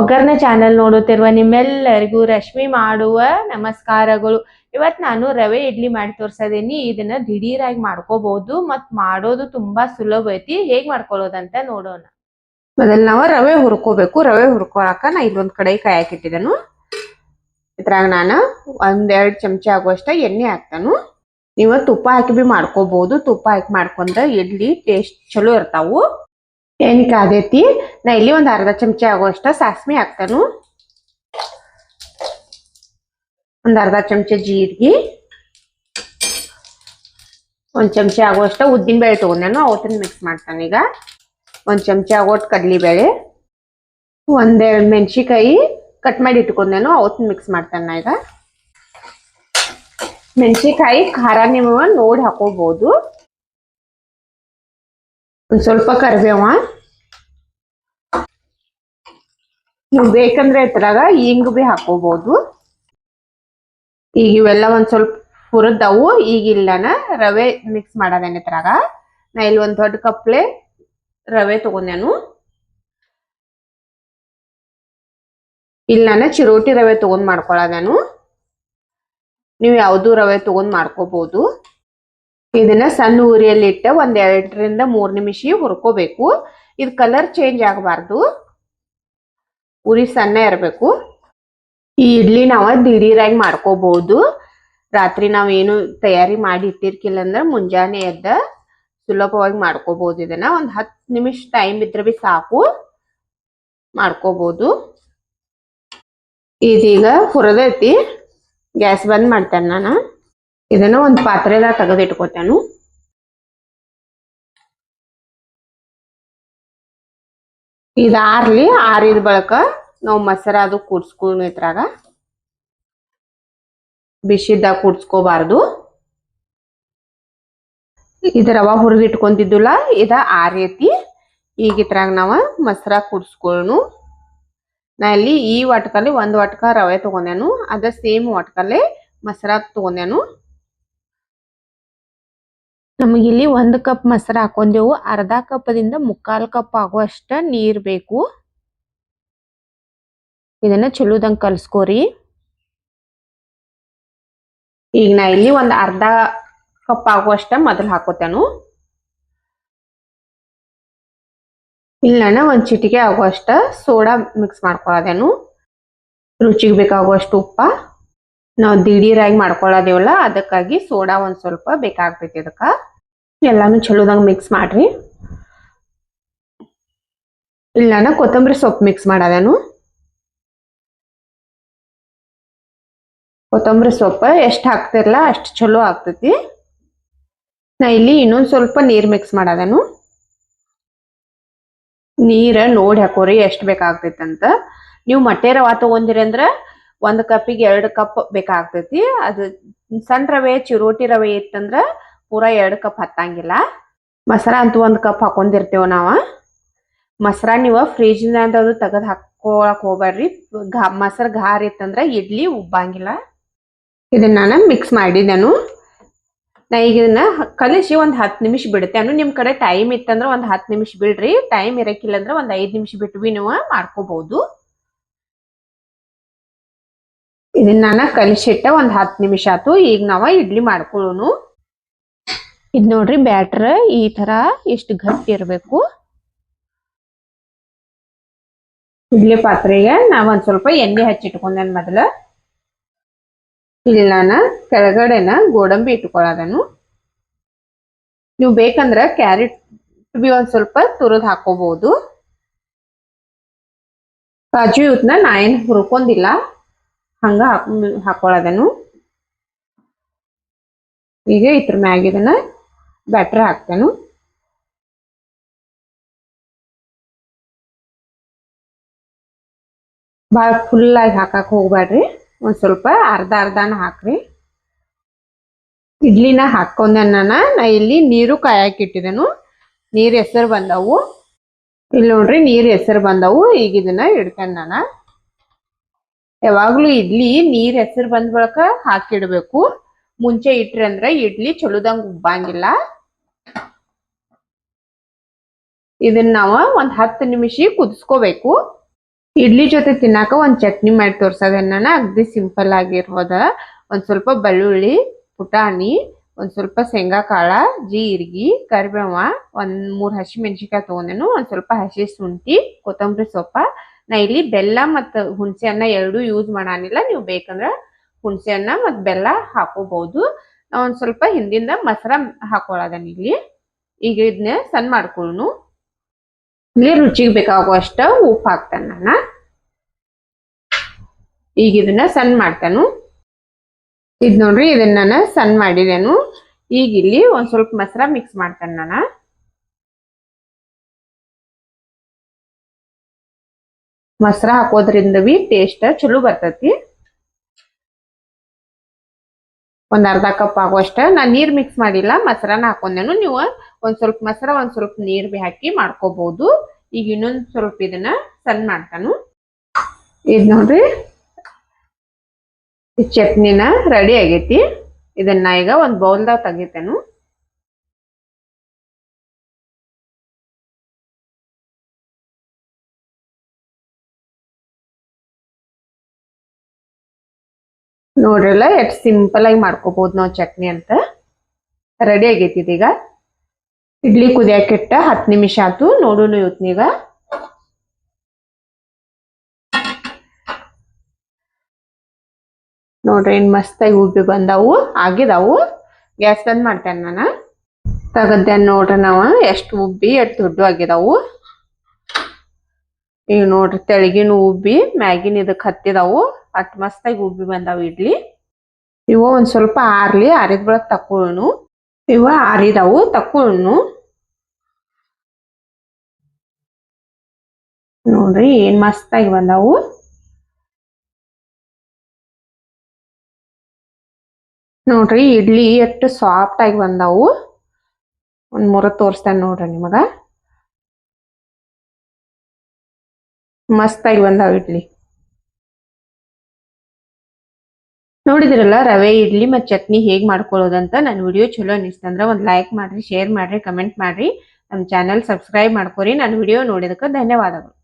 ಒಗ್ಗರಣೆ ಚಾನೆಲ್ ನೋಡುತ್ತಿರುವ ನಿಮ್ಮೆಲ್ಲರಿಗೂ ರಶ್ಮಿ ಮಾಡುವ ನಮಸ್ಕಾರಗಳು. ಇವತ್ ನಾನು ರವೆ ಇಡ್ಲಿ ಮಾಡಿ ತೋರ್ಸದೀನಿ. ಇದನ್ನ ದಿಢೀರಾಗಿ ಮಾಡ್ಕೋಬಹುದು ಮತ್ ಮಾಡೋದು ತುಂಬಾ ಸುಲಭ ಐತಿ. ಹೇಗ್ ಮಾಡ್ಕೊಳ್ಳೋದಂತ ನೋಡೋಣ. ಮೊದಲ್ ನಾವು ರವೆ ಹುರ್ಕೋಬೇಕು. ರವೆ ಹುರ್ಕೊಳಕ ನಾ ಇಲ್ಲೊಂದ್ ಕಡೆ ಕಾಯಕ್ಕಿಟ್ಟಿದನು ಇದ್ರಾಗ ನಾನು ಒಂದೆರಡು ಚಮಚ ಆಗುವಷ್ಟ ಎಣ್ಣೆ ಹಾಕ್ತಾನು. ನೀವು ತುಪ್ಪ ಹಾಕಿ ಬಿ ಮಾಡ್ಕೋಬಹುದು ತುಪ್ಪ ಹಾಕಿ ಮಾಡ್ಕೊಂಡ್ರೆ ಇಡ್ಲಿ ಟೇಸ್ಟ್ ಚಲೋ ಇರ್ತಾವು. ಎಣ್ಣೆ ಕಾದೈತಿ? ನಾ ಇಲ್ಲಿ ಒಂದು ಅರ್ಧ ಚಮಚ ಆಗುವಷ್ಟ ಸಾಸ್ಮಿ ಹಾಕ್ತಾನು. ಒಂದು ಅರ್ಧ ಚಮಚ ಜೀರಿಗೆ. ಒಂದು ಚಮಚ ಆಗುವಷ್ಟ ಉದ್ದಿನ ಬೇಳೆ ತಗೊಂಡಾನು ಅವತ್ತನ್ನ ಮಿಕ್ಸ್ ಮಾಡ್ತಾನೆ ಈಗ. ಒಂದು ಚಮಚ ಆಗೋಟ್ ಕಡ್ಲಿ ಬೇಳೆ ಒಂದೆರಡು ಮೆಣಸಿಕಾಯಿ ಕಟ್ ಮಾಡಿ ಇಟ್ಕೊಂಡಾನು ಅವತ್ತನ್ನ ಮಿಕ್ಸ್ ಮಾಡ್ತಾನೆ ಈಗ. ಮೆಣಸಿಕಾಯಿ ಖಾರ ನೀವು ನೋಡಿ ಹಾಕೋಬಹುದು ಒಂದ್ ಸ್ವಲ್ಪ ಕರಿಬೇವ ನೀವು ಬೇಕಂದ್ರೆ ಇದ್ರಾಗ ಹಿಂಗ್ ಬಿ ಹಾಕೋಬಹುದು ಈಗ ಇವೆಲ್ಲ ಒಂದ್ ಸ್ವಲ್ಪ ಹುರಿದವು, ಈಗ ಇಲ್ಲನ ರವೆ ಮಿಕ್ಸ್ ಮಾಡೋದೇನ ಇದ್ರಾಗ ನಾ ಇಲ್ಲಿ ಒಂದ್ ದೊಡ್ಡ ಕಪ್ಲೆ ರವೆ ತಗೊಂಡೇನು. ಇಲ್ಲಿ ನಾನು ಚಿರೋಟಿ ರವೆ ತಗೊಂಡ್ ಮಾಡ್ಕೊಳ್ಳೋದೇನು ನೀವು ಯಾವ್ದು ರವೆ ತಗೊಂಡ್ ಮಾಡ್ಕೋಬಹುದು ಇದನ್ನ ಸಣ್ಣ ಉರಿಯಲ್ಲಿ ಇಟ್ಟ ಒಂದ್ ಎರಡರಿಂದ ಮೂರ್ ನಿಮಿಷ ಹುರ್ಕೋಬೇಕು. ಇದು ಕಲರ್ ಚೇಂಜ್ ಆಗಬಾರ್ದು. ಉರಿ ಸಣ್ಣ ಇರಬೇಕು. ಈ ಇಡ್ಲಿ ನಾವ ದಿಢೀರಾಗಿ ಮಾಡ್ಕೋಬಹುದು ರಾತ್ರಿ ನಾವೇನು ತಯಾರಿ ಮಾಡಿ ಇಟ್ಟಿರ್ಕಿಲ್ಲ ಅಂದ್ರೆ ಮುಂಜಾನೆ ಎದ್ದ ಸುಲಭವಾಗಿ ಮಾಡ್ಕೋಬಹುದು ಇದನ್ನ. ಒಂದ್ ಹತ್ತು ನಿಮಿಷ ಟೈಮ್ ಇದ್ರೆ ಬಿ ಸಾಕು. ಮಾಡ್ಕೋಬಹುದು ಇದೀಗ ಹುರದೈತಿ. ಗ್ಯಾಸ್ ಬಂದ್ ಮಾಡ್ತೇನೆ ನಾನು. ಇದನ್ನ ಒಂದ್ ಪಾತ್ರೆದಾಗ ತೆಗೆದಿಟ್ಕೋತೇನು. ಇದ ಆರ್ಲಿ ಆರಿದ ಬಳಕ ನಾವು ಮೊಸರ ಅದು ಕೂಡ್ಸ್ಕೊಂಡು ಇದ್ರಾಗ. ಬಿಸಿದಾಗ ಕೂಡ್ಸ್ಕೋಬಾರ್ದು. ಇದು ರವ ಹುರಿದಿಟ್ಕೊಂತಿದ್ದಿಲ್ಲ ಇದ ಆರೈತಿ. ಈಗ ಇದ್ರಾಗ ನಾವ ಮಸರ ಕೂಡ್ಸ್ಕೊಳ್ಳು ನಾ ಇಲ್ಲಿ ಈ ವಾಟ್ಕಲ್ಲಿ ಒಂದು ವಾಟಕ ರವೆ ತಗೊಂಡೇನು, ಅದ ಸೇಮ್ ವಾಟಕಲ್ಲಿ ಮಸರ ತಗೊಂಡೇನು. ನಮಗಿಲ್ಲಿ ಒಂದು ಕಪ್ ಮೊಸರು ಹಾಕೊಂಡೆವು. ಅರ್ಧ ಕಪ್ಪದಿಂದ ಮುಕ್ಕಾಲು ಕಪ್ ಆಗುವಷ್ಟ ನೀರು ಬೇಕು. ಇದನ್ನ ಚಲೋದಂಗ್ ಕಲ್ಸ್ಕೋರಿ. ಈಗ ನಾ ಇಲ್ಲಿ ಒಂದು ಅರ್ಧ ಕಪ್ ಆಗುವಷ್ಟ ಮೊದಲು ಹಾಕೋತೇನು. ಇಲ್ಲ ಒಂದು ಚಿಟಿಕೆ ಆಗುವಷ್ಟ ಸೋಡಾ ಮಿಕ್ಸ್ ಮಾಡ್ಕೊಳ್ಳೋದೇನು ರುಚಿಗೆ ಬೇಕಾಗುವಷ್ಟು ಉಪ್ಪ. ನಾವು ದಿಢೀರಾಗಿ ಮಾಡ್ಕೊಳ್ಳೋದೇವಲ್ಲ, ಅದಕ್ಕಾಗಿ ಸೋಡಾ ಒಂದು ಸ್ವಲ್ಪ ಬೇಕಾಗ್ತೈತಿ ಅದಕ್ಕ ಎಲ್ಲಾನು ಚಲೋದಂಗೆ ಮಿಕ್ಸ್ ಮಾಡ್ರಿ. ಇಲ್ಲ ನಾನು ಕೊತ್ತಂಬರಿ ಸೊಪ್ಪು ಮಿಕ್ಸ್ ಮಾಡೋದೇನು. ಕೊತ್ತಂಬರಿ ಸೊಪ್ಪು ಎಷ್ಟು ಹಾಕ್ತಿರಲ್ಲ ಅಷ್ಟು ಚಲೋ ಆಗ್ತೈತಿ. ನಾ ಇಲ್ಲಿ ಇನ್ನೊಂದು ಸ್ವಲ್ಪ ನೀರ್ ಮಿಕ್ಸ್ ಮಾಡೋದೇನು. ನೀರ ನೋಡಿ ಹಾಕೋರಿ ಎಷ್ಟು ಬೇಕಾಗ್ತೈತಂತ. ಅಂತ ನೀವು ಮಟ್ಟೆ ರವಾ ತೊಗೊಂದಿರಿ ಅಂದ್ರ ಒಂದ್ ಕಪ್ಪಿಗೆ ಎರಡು ಕಪ್ ಬೇಕಾಗ್ತೈತಿ. ಅದು ಸಣ್ಣ ರವೆ, ಚಿರೋಟಿ ರವೆ ಇತ್ತಂದ್ರ ಪೂರಾ ಎರಡು ಕಪ್ ಹತ್ತಂಗಿಲ್ಲ. ಮೊಸರ ಅಂತೂ ಒಂದ್ ಕಪ್ ಹಾಕೊಂಡಿರ್ತೇವ ನಾವ. ಮೊಸರ ನೀವ ಫ್ರಿಜ್ನಾಗ ಅದು ತೆಗೆದು ಹಾಕೊಳಕ್ ಹೋಗ್ಬೇಡ್ರಿ ಘಾ, ಮೊಸರು ಘಾರ್ ಇತ್ತಂದ್ರ ಇಡ್ಲಿ ಉಬ್ಬಂಗಿಲ್ಲ. ಇದನ್ನ ನಾನು ಮಿಕ್ಸ್ ಮಾಡಿದೆನು. ನಾ ಈಗ ಇದನ್ನ ಕಲಿಸಿ ಒಂದ್ ಹತ್ತು ನಿಮಿಷ ಬಿಡ್ತೇನು. ನಿಮ್ ಕಡೆ ಟೈಮ್ ಇತ್ತಂದ್ರ ಒಂದ್ ಹತ್ತು ನಿಮಿಷ ಬಿಡ್ರಿ. ಟೈಮ್ ಇರಕ್ಕಿಲ್ಲ ಅಂದ್ರ ಒಂದ್ ಐದು ನಿಮಿಷ ಬಿಟ್ಟು ನೀವು ಮಾಡ್ಕೋಬಹುದು ಇದನ್ನ ನಾನು ಕಲಿಸಿಟ್ಟ ಒಂದು ಹತ್ತು ನಿಮಿಷ ಆತು. ಈಗ ನಾವ ಇಡ್ಲಿ ಮಾಡ್ಕೊಳ್ಳೋನು ಇದ್ ನೋಡ್ರಿ ಬ್ಯಾಟ್ರ್ ಈ ತರ ಎಷ್ಟು ಗಟ್ಟಿ ಇರಬೇಕು. ಇಡ್ಲಿ ಪಾತ್ರೆಗೆ ನಾವ್ ಒಂದ್ ಸ್ವಲ್ಪ ಎಣ್ಣೆ ಹಚ್ಚಿಟ್ಕೊಂಡೇನ್ ಮೊದಲ. ಇಲ್ಲಿ ನಾನು ಕೆಳಗಡೆನ ಗೋಡಂಬಿ ಇಟ್ಕೊಳ್ಳೋದನ್ನು ನೀವು ಬೇಕಂದ್ರೆ ಕ್ಯಾರೆಟ್ ಬಿ ಒಂದು ಸ್ವಲ್ಪ ತುರಿದು ಹಾಕೋಬಹುದು ಕಾಜು ಇವತ್ತನ್ನ ನಾ ಏನು ಹುರ್ಕೊಂಡಿಲ್ಲ. ಹಂಗ ಹಾಕೊಳ್ಳೋದನು ಈಗ ಇದ್ರ ಮ್ಯಾಗ ಇದನ್ನ ಬ್ಯಾಟ್ರಿ ಹಾಕ್ತೇನು. ಭಾಳ ಆಗಿ ಹಾಕಕ್ ಹೋಗ್ಬೇಡ್ರಿ ಒಂದ್ ಸ್ವಲ್ಪ ಅರ್ಧ ಅರ್ಧನ ಹಾಕ್ರಿ. ಇಡ್ಲಿನ ಹಾಕೊಂಡೆ ನಾ ಇಲ್ಲಿ ನೀರು ಕಾಯಕ್ ಇಟ್ಟಿದೆನು. ನೀರ್ ಹೆಸರು ಬಂದವು. ಇಲ್ಲಿ ನೋಡ್ರಿ ನೀರ್ ಹೆಸರು ಬಂದವು. ಈಗ ಇದನ್ನ ಇಡ್ತೇನೆ ನಾನು. ಯಾವಾಗ್ಲೂ ಇಡ್ಲಿ ನೀರ್ ಹೆಸರು ಬಂದ್ ಬಳಕ ಹಾಕಿಡ್ಬೇಕು. ಮುಂಚೆ ಇಟ್ರಿ ಅಂದ್ರ ಇಡ್ಲಿ ಚಲೋದಂಗ್ ಉಬ್ಬಂಗಿಲ್ಲ. ಇದನ್ನ ನಾವ ಒಂದ್ ಹತ್ತು ನಿಮಿಷ ಕುದಿಸ್ಕೋಬೇಕು. ಇಡ್ಲಿ ಜೊತೆ ತಿನ್ನಾಕ ಒಂದ್ ಚಟ್ನಿ ಮಾಡಿ ತೋರ್ಸೋದನ್ನ ಅಗ್ದಿ ಸಿಂಪಲ್ ಆಗಿರ್ಬೋದ. ಒಂದ್ ಸ್ವಲ್ಪ ಬೆಳ್ಳುಳ್ಳಿ, ಪುಟಾಣಿ, ಒಂದ್ ಸ್ವಲ್ಪ ಶೇಂಗಾ ಕಾಳ, ಜೀರಿಗೆ, ಕರಿಬೇವ, ಒಂದ್ ಮೂರ್ ಹಸಿ ಮೆಣಸಿನ್ಕಾಯಿ ತಗೊಂಡೇನು, ಒಂದ್ ಸ್ವಲ್ಪ ಹಸಿ ಶುಂಠಿ, ಕೊತ್ತಂಬರಿ ಸೊಪ್ಪ ನಾ ಇಲ್ಲಿ ಬೆಲ್ಲ ಮತ್ತು ಹುಣಸೆ ಅನ್ನ ಎರಡೂ ಯೂಸ್ ಮಾಡಾನಿಲ್ಲ. ನೀವು ಬೇಕಂದ್ರೆ ಹುಣಸೆ ಅನ್ನ ಮತ್ತು ಬೆಲ್ಲ ಹಾಕೋಬಹುದು. ನಾ ಒಂದು ಸ್ವಲ್ಪ ಹಿಂದಿಂದ ಮೊಸರ ಹಾಕೊಳ್ಳೋದನ್ನ ಇಲ್ಲಿ. ಈಗ ಇದನ್ನ ಸಣ್ಣ ಮಾಡ್ಕೊಳ್ಳು ಇಲ್ಲಿ ರುಚಿಗೆ ಬೇಕಾಗುವಷ್ಟ ಉಪ್ಪು ಹಾಕ್ತಾನೆ ನಾನು. ಈಗ ಇದನ್ನ ಸಣ್ಣ ಮಾಡ್ತಾನು. ಇದು ನೋಡ್ರಿ ಇದನ್ನ ನಾನು ಸಣ್ಣ ಮಾಡಿದೇನು. ಈಗ ಇಲ್ಲಿ ಒಂದ್ ಸ್ವಲ್ಪ ಮೊಸರ ಮಿಕ್ಸ್ ಮಾಡ್ತಾನೆ ನಾನು. ಮೊಸರ ಹಾಕೋದ್ರಿಂದ ಬಿ ಟೇಸ್ಟ್ ಚಲೋ ಬರ್ತೈತಿ. ಒಂದ್ ಅರ್ಧ ಕಪ್ ಆಗುವಷ್ಟ. ನಾ ನೀರ್ ಮಿಕ್ಸ್ ಮಾಡಿಲ್ಲ, ಮೊಸರನ ಹಾಕೊಂಡೇನು. ನೀವು ಒಂದ್ ಸ್ವಲ್ಪ ಮೊಸರ, ಒಂದ್ ಸ್ವಲ್ಪ ನೀರ್ ಬಿ ಹಾಕಿ ಮಾಡ್ಕೋಬಹುದು ಈಗ ಇನ್ನೊಂದ್ ಸ್ವಲ್ಪ ಇದನ್ನ ಸಣ್ಣ ಮಾಡ್ತಾನು. ಇದ್ ನೋಡ್ರಿ ಚಟ್ನಿನ ರೆಡಿ ಆಗೈತಿ. ಇದನ್ನ ಈಗ ಒಂದ್ ಬೌಲ್ದಾಗ ತೆಗಿತೇನು. ನೋಡ್ರಲ್ಲ, ಎಷ್ಟು ಸಿಂಪಲ್ ಆಗಿ ಮಾಡ್ಕೋಬಹುದು ನಾವು ಚಟ್ನಿ ಅಂತ. ರೆಡಿ ಆಗೈತಿ ಇದೀಗ. ಇಡ್ಲಿ ಕುದಿಯಾಕಿಟ್ಟ ಹತ್ತು ನಿಮಿಷ ಆತು ನೋಡೋಣ ಇವತ್ನೀಗ. ನೋಡ್ರಿ ಏನ್ ಮಸ್ತಾಗಿ ಉಬ್ಬಿ ಬಂದಾವು, ಆಗಿದಾವು. ಗ್ಯಾಸ್ ಬಂದ್ ಮಾಡ್ತೇನೆ ನಾನು. ತಗದ್ದೆ ನೋಡ್ರಿ ನಾವು, ಎಷ್ಟು ಉಬ್ಬಿ, ಎಷ್ಟು ದೊಡ್ಡ ಆಗಿದಾವು. ಈಗ ನೋಡ್ರಿ, ತೆಳಗಿನ ಉಬ್ಬಿ, ಮ್ಯಾಗಿನ ಇದಕ್ಕೆ ಹತ್ತಿದಾವು. ಅಟ್ ಮಸ್ತಾಗಿ ಉಬ್ಬಿ ಬಂದಾವ ಇಡ್ಲಿ. ಇವು ಒಂದ್ ಸ್ವಲ್ಪ ಆರ್ಲಿ, ಆರಿದ ಬಳಕ್ ತಕೊಳ್ಳೋನು ಇವ ಆರಿದಾವು ತಕೊಳ್ಳೋನು ನೋಡ್ರಿ ಏನ್ ಮಸ್ತಾಗಿ ಬಂದಾವು. ನೋಡ್ರಿ ಇಡ್ಲಿ ಎಷ್ಟು ಸಾಫ್ಟ್ ಆಗಿ ಬಂದಾವು. ಒಂದ್ ಮೂರ ತೋರಿಸ್ತಾನೆ ನೋಡ್ರಿ ನಿಮಗ. ಮಸ್ತಾಗಿ ಬಂದಾವ ಇಡ್ಲಿ. ನೋಡಿದ್ರಲ್ಲ, ರವೆ, ಇಡ್ಲಿ ಮತ್ತು ಚಟ್ನಿ ಹೇಗ್ ಮಾಡ್ಕೊಳ್ಳೋದಂತ ನನ್ನ ವಿಡಿಯೋ ಚಲೋ ಅನಿಸ್ತಂದ್ರ ಒಂದು ಲೈಕ್ ಮಾಡ್ರಿ ಶೇರ್ ಮಾಡ್ರಿ ಕಮೆಂಟ್ ಮಾಡ್ರಿ. ನಮ್ಮ ಚಾನೆಲ್ ಸಬ್ಸ್ಕ್ರೈಬ್ ಮಾಡ್ಕೊರಿ. ನನ್ನ ವಿಡಿಯೋ ನೋಡಿದಕ್ಕೆ ಧನ್ಯವಾದಗಳು.